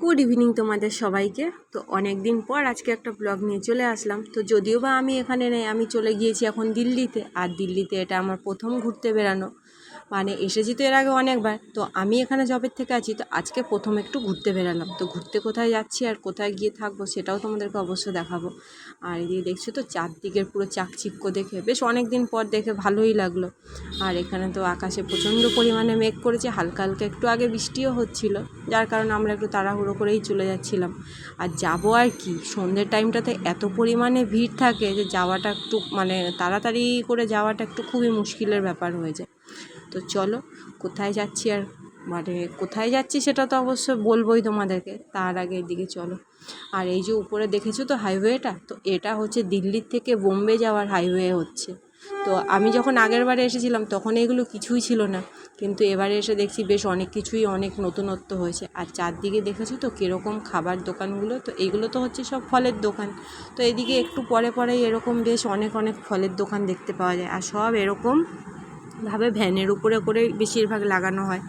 Good evening তোমাদের সবাইকে। তো অনেক দিন পর আজকে একটা ব্লগ নিয়ে চলে আসলাম। তো যদিও বা আমি এখানে নেই, আমি চলে গিয়েছি এখন দিল্লিতে। আর দিল্লিতে এটা আমার প্রথম ঘুরতে বেরানো মানে এসেছি তো এর আগে অনেকবার। তো আমি এখানে জবের থেকে আছি, তো আজকে প্রথম একটু ঘুরতে বেরালাম। তো ঘুরতে কোথায় যাচ্ছি আর কোথায় গিয়ে থাকব সেটাও তোমাদেরকে অবশ্য দেখাবো। আর এদিকে দেখছ তো চারদিকের পুরো চাকচিক্য দেখে, বেশ অনেক দিন পর দেখে ভালোই লাগল। আর এখানে তো আকাশে প্রচণ্ড পরিমাণে মেঘ করেছে, হালকা হালকা একটু আগে বৃষ্টিও হচ্ছিল, যার কারণে আমরা একটু তাড়াহুড়ো করেই চলে যাচ্ছিলাম। আর যাব আর কি? সন্ধ্যের টাইমটাতে এত পরিমাণে ভিড় থাকে যে যাওয়াটা একটু মানে তাড়াতাড়ি করে যাওয়াটা একটু খুবই মুশকিলের ব্যাপার হয়ে যায়। তো চলো, কোথায় যাচ্ছি আর মানে কোথায় যাচ্ছি সেটা তো অবশ্য বলবোই তোমাদেরকে, তার আগে এদিকে চলো। আর এই যে উপরে দেখেছ তো হাইওয়েটা তো এটা হচ্ছে দিল্লির থেকে বোম্বে যাওয়ার হাইওয়ে হচ্ছে। তো আমি যখন আগের বারে এসেছিলাম তখন এগুলো কিছুই ছিল না, কিন্তু এবারে এসে দেখছি বেশ অনেক কিছুই অনেক নতুনত্ব হয়েছে। আর চারদিকে দেখেছ তো কীরকম খাবার দোকানগুলো? তো এইগুলো তো হচ্ছে সব ফলের দোকান। তো এদিকে একটু পরে পরেই এরকম বেশ অনেক অনেক ফলের দোকান দেখতে পাওয়া যায়। আর সব এরকম ভাবে ভ্যানের উপরে করে বেশিরভাগ লাগানো হয়।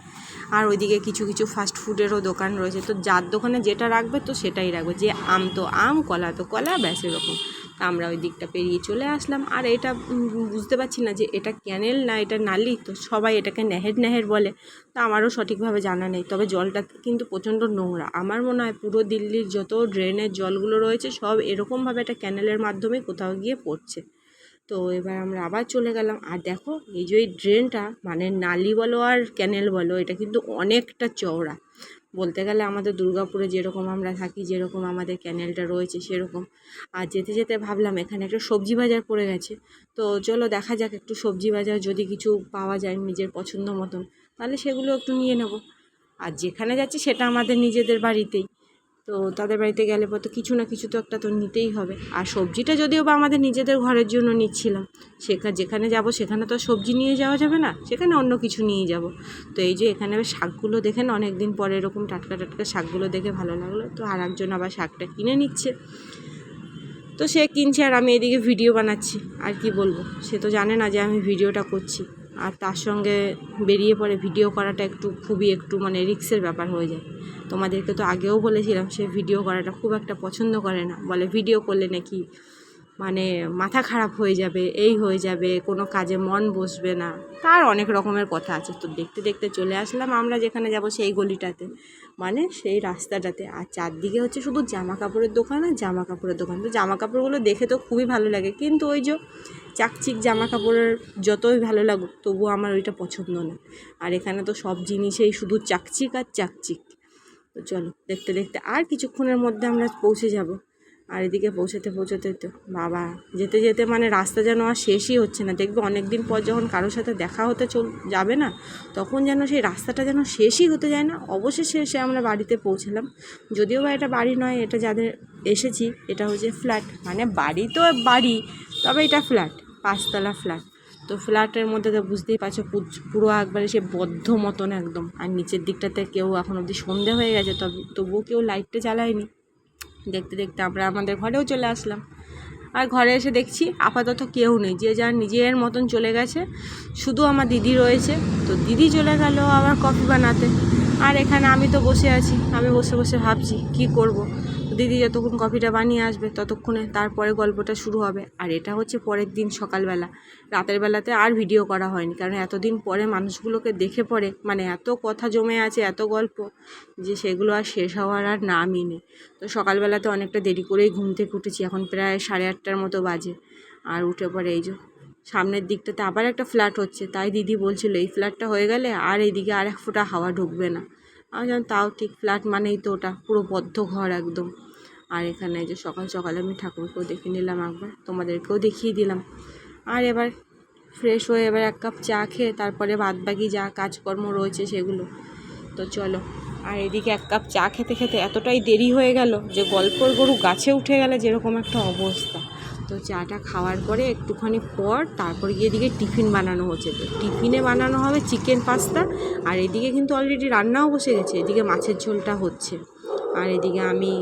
আর ওইদিকে কিছু কিছু ফাস্ট ফুডেরও দোকান রয়েছে। তো যার দোকানে যেটা রাখবে তো সেটাই রাখবে। যে আম তো আম, কলা তো কলা, ব্যাস এরকম। তা আমরা ওই দিকটা পেরিয়ে চলে আসলাম। আর এটা বুঝতে পারছি না যে এটা ক্যানেল না এটা নালি? তো সবাই এটাকে নেহের নেহের বলে। তা আমারও সঠিকভাবে জানা নেই। তবে জলটা কিন্তু প্রচণ্ড নোংরা। আমার মনে হয় পুরো দিল্লির যত ড্রেনের জলগুলো রয়েছে সব এরকমভাবে একটা ক্যানেলের মাধ্যমে কোথাও গিয়ে পড়ছে। তো এবার আমরা আবার চলে গেলাম। আর দেখো, এই যে এই ড্রেনটা মানে নালি বলো আর ক্যানেল বলো, এটা কিন্তু অনেকটা চওড়া। বলতে গেলে আমাদের দুর্গাপুরে যেরকম আমরা থাকি, যেরকম আমাদের ক্যানেলটা রয়েছে, সেরকম। আর যেতে যেতে ভাবলাম, এখানে একটা সবজি বাজার পড়ে গেছে। তো চলো দেখা যাক, একটু সবজি বাজার যদি কিছু পাওয়া যায় নিজের পছন্দ মতন, তাহলে সেগুলো একটু নিয়ে নেব। আর যেখানে যাচ্ছি, সেটা আমাদের নিজেদের বাড়িতেই। তো তাদের বাড়িতে গেলে পর তো কিছু না কিছু তো একটা তো নিতেই হবে। আর সবজিটা যদিও বা আমাদের নিজেদের ঘরের জন্য নিচ্ছিলাম সেখানে যেখানে যাব সেখানে তো সবজি নিয়ে যাওয়া যাবে না, সেখানে অন্য কিছু নিয়ে যাব। তো এই যে এখানে শাকগুলো দেখেন অনেক দিন পরে এরকম টাটকা টাটকা শাকগুলো দেখে ভালো লাগল। তো আর একজন আবার শাকটা কিনে নিচ্ছে। তো সে কিনছে আর আমি এদিকে ভিডিও বানাচ্ছি, আর কি বলব? সে তো জানে না যে আমি ভিডিওটা করছি। আর তার সঙ্গে বেরিয়ে পড়ে ভিডিও করাটা একটু খুবই একটু মানে রিক্সের ব্যাপার হয়ে যায়। তোমাদেরকে তো আগেও বলেছিলাম সে ভিডিও করাটা খুব একটা পছন্দ করে না। বলে ভিডিও করলে নাকি মানে মাথা খারাপ হয়ে যাবে, এই হয়ে যাবে, কোনো কাজে মন বসবে না। তার অনেক রকমের কথা আছে। তো দেখতে দেখতে চলে আসলাম আমরা যেখানে যাব সেই গলিটাতে। মানে সেই রাস্তাটাতে। আর চারদিকে হচ্ছে শুধু জামা কাপড়ের দোকান আর জামা কাপড়ের দোকান। তো জামা কাপড়গুলো দেখে তো খুবই ভালো লাগে। কিন্তু ওই যে চাকচিক জামা কাপড়ের যতই ভালো লাগুক, তবুও আমার ওইটা পছন্দ না। আর এখানে তো সব জিনিসেই শুধু চাকচিক আর চাকচিক। তো চলো দেখতে দেখতে আর কিছুক্ষণের মধ্যে আমরা পৌঁছে যাব। আর এদিকে পৌঁছাতে পৌঁছাতে তো বাবা, যেতে যেতে মানে রাস্তা যেন আর শেষই হচ্ছে না। দেখবে অনেক দিন পর যখন কারোর সাথে দেখা হতে চল, যাবে না, তখন যেন সেই রাস্তাটা যেন শেষই হতে যায় না। অবশেষে এসে আমরা বাড়িতে পৌঁছলাম। যদিও বা এটা বাড়ি নয়, এটা যাদের এসেছি, এটা হচ্ছে ফ্ল্যাট। মানে বাড়ি তো বাড়ি, তবে এটা ফ্ল্যাট, পাঁচতলা ফ্ল্যাট। তো ফ্ল্যাটের মধ্যে তো বুঝতেই পারছ পুরো একবারে সে বদ্ধ মতন একদম। আর নিচের দিকটাতে কেউ এখন অবধি সন্ধে হয়ে গেছে, তবে, তবুও কেউ লাইটটা জ্বালায়নি। দেখতে দেখতে আমরা আমাদের ঘরেও চলে আসলাম। আর ঘরে এসে দেখছি আপাতত কেউ নেই, যে যার নিজের মতন চলে গেছে। শুধু আমার দিদি রয়েছে। তো দিদি চলে গেল আবার কফি বানাতে। আর এখানে আমি তো বসে আছি, আমি বসে বসে ভাবছি, কি করব। দিদি যতক্ষণ কফিটা বানিয়ে আসবে, ততক্ষণে তারপরে গল্পটা শুরু হবে। আর এটা হচ্ছে পরের দিন সকালবেলা। রাতের বেলাতে আর ভিডিও করা হয়নি, কারণ এতদিন পরে মানুষগুলোকে দেখে পড়ে মানে এত কথা জমে আছে, এত গল্প, যে সেগুলো আর শেষ হওয়ার আর নামই নেই। তো সকালবেলাতে অনেকটা দেরি করেই ঘুম থেকে উঠেছি, এখন প্রায় সাড়ে আটটার মতো বাজে। আর উঠে পরে এই যে সামনের দিকটাতে আবার একটা ফ্ল্যাট হচ্ছে। তাই দিদি বলছিল, এই ফ্ল্যাটটা হয়ে গেলে আর এইদিকে আর এক ফোঁটা হাওয়া ঢুকবে না। আমি জান তাও ঠিক ফ্ল্যাট মানেই তো ওটা, পুরো বদ্ধ ঘর একদম। আর এখানে যে সকাল সকালে আমি ঠাকুরকেও দেখে নিলাম একবার, তোমাদেরকেও দেখিয়ে দিলাম। আর এবার ফ্রেশ হয়ে এবার এক কাপ চা খেয়ে তারপরে বাদ বাকি যা কাজকর্ম রয়েছে সেগুলো। তো চলো, আর এদিকে এক কাপ চা খেতে খেতে এতটাই দেরি হয়ে গেল যে গল্পর গরু গাছে উঠে গেলে যেরকম একটা অবস্থা। তো চাটা খাওয়ার পরে একটুখানি পর তারপর গিয়ে এদিকে টিফিন বানানো হচ্ছে। তো টিফিনে বানানো হবে চিকেন পাস্তা আর এদিকে কিন্তু অলরেডি রান্নাও বসে গেছে, এদিকে মাছের ঝোলটা হচ্ছে। আর এদিকে আমি,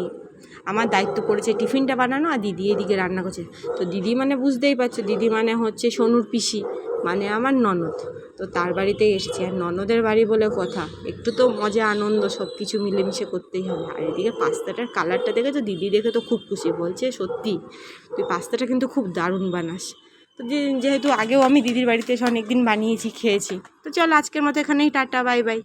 আমার দায়িত্ব পড়েছে টিফিনটা বানানো আর দিদি এদিকে রান্না করছে। তো দিদি মানে বুঝতেই পারছ, দিদি মানে হচ্ছে সোনুর পিসি। মানে আমার ননদ। তো তার বাড়িতে এসেছি। আর ননদের বাড়ি বলে কথা, একটু তো মজা, আনন্দ সব কিছু মিলেমিশে করতেই হবে। আর এদিকে পাস্তাটার কালারটা দেখে তো দিদি দেখে তো খুব খুশি, বলছে, সত্যি, তুই পাস্তাটা কিন্তু খুব দারুণ বানাস। তো যেহেতু আগেও আমি দিদির বাড়িতে এসে অনেক দিন বানিয়েছি, খেয়েছি, তো চল আজকের মতো এখানেই, টাটা, বাই বাই।